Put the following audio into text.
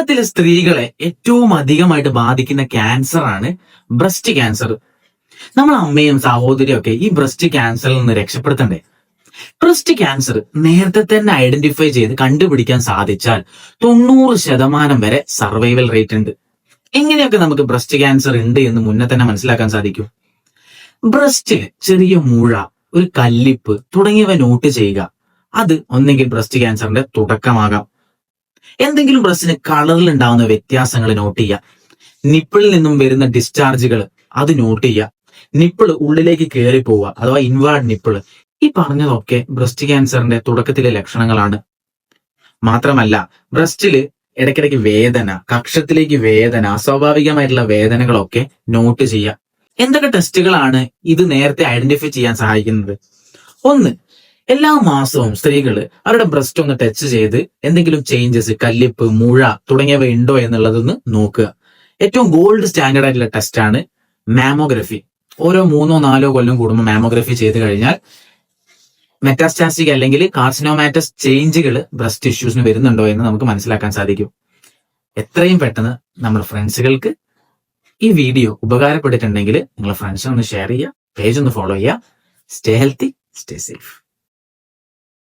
കേരളത്തിലെ സ്ത്രീകളെ ഏറ്റവും അധികമായിട്ട് ബാധിക്കുന്ന ക്യാൻസർ ആണ് ബ്രസ്റ്റ് ക്യാൻസർ നമ്മൾ അമ്മയും സഹോദരിയും ഒക്കെ ഈ ബ്രസ്റ്റ് ക്യാൻസറിൽ നിന്ന് രക്ഷപ്പെടുത്തണ്ടേ? ബ്രസ്റ്റ് ക്യാൻസർ നേരത്തെ തന്നെ ഐഡന്റിഫൈ ചെയ്ത് കണ്ടുപിടിക്കാൻ സാധിച്ചാൽ തൊണ്ണൂറ് ശതമാനം വരെ സർവൈവൽ റേറ്റ് ഉണ്ട്. എങ്ങനെയൊക്കെ നമുക്ക് ബ്രസ്റ്റ് ക്യാൻസർ ഉണ്ട് എന്ന് മുന്നേ തന്നെ മനസ്സിലാക്കാൻ സാധിക്കും? ബ്രസ്റ്റ് ചെറിയ മുഴ ഒരു കല്ലിപ്പ് തുടങ്ങിയവ നോട്ട് ചെയ്യുക. അത് ഒന്നെങ്കിൽ ബ്രസ്റ്റ് ക്യാൻസറിന്റെ തുടക്കമാകാം. എന്തെങ്കിലും ഡ്രസ്സിന് കളറിൽ ഉണ്ടാവുന്ന വ്യത്യാസങ്ങൾ നോട്ട് ചെയ്യുക. നിപ്പിളിൽ നിന്നും വരുന്ന ഡിസ്ചാർജുകൾ അത് നോട്ട് ചെയ്യുക. നിപ്പിൾ ഉള്ളിലേക്ക് കയറി പോവുക അഥവാ ഇൻവാർഡ് നിപ്പിൾ ഈ പറഞ്ഞതൊക്കെ ബ്രസ്റ്റ് ക്യാൻസറിന്റെ തുടക്കത്തിലെ ലക്ഷണങ്ങളാണ്. മാത്രമല്ല ബ്രസ്റ്റിൽ ഇടയ്ക്കിടയ്ക്ക് വേദന കക്ഷത്തിലേക്ക് വേദന അസ്വാഭാവികമായിട്ടുള്ള വേദനകളൊക്കെ നോട്ട് ചെയ്യുക. എന്തൊക്കെ ടെസ്റ്റുകളാണ് ഇത് നേരത്തെ ഐഡന്റിഫൈ ചെയ്യാൻ സഹായിക്കുന്നത്? ഒന്ന് എല്ലാ മാസവും സ്ത്രീകൾ അവരുടെ ബ്രസ്റ്റ് ഒന്ന് ടച്ച് ചെയ്ത് എന്തെങ്കിലും ചേഞ്ചസ് കല്ലിപ്പ് മുഴ തുടങ്ങിയവ ഉണ്ടോ എന്നുള്ളതൊന്ന് നോക്കുക. ഏറ്റവും ഗോൾഡ് സ്റ്റാൻഡേർഡ് ആയിട്ടുള്ള ടെസ്റ്റ് ആണ് മാമോഗ്രഫി ഓരോ മൂന്നോ നാലോ കൊല്ലം കൂടുമ്പോൾ മാമോഗ്രഫി ചെയ്ത് കഴിഞ്ഞാൽ മെറ്റാസ്റ്റാസിക് അല്ലെങ്കിൽ കാർസിനോമാറ്റസ് ചേഞ്ചുകൾ ബ്രസ്റ്റ് ഇഷ്യൂസിന് വരുന്നുണ്ടോ എന്ന് നമുക്ക് മനസ്സിലാക്കാൻ സാധിക്കും. എത്രയും പെട്ടെന്ന് നമ്മുടെ ഫ്രണ്ട്സുകൾക്ക് ഈ വീഡിയോ ഉപകാരപ്പെട്ടിട്ടുണ്ടെങ്കിൽ നിങ്ങളുടെ ഫ്രണ്ട്സിനൊന്ന് ഷെയർ ചെയ്യുക പേജ് ഒന്ന് ഫോളോ ചെയ്യുക. Stay healthy stay safe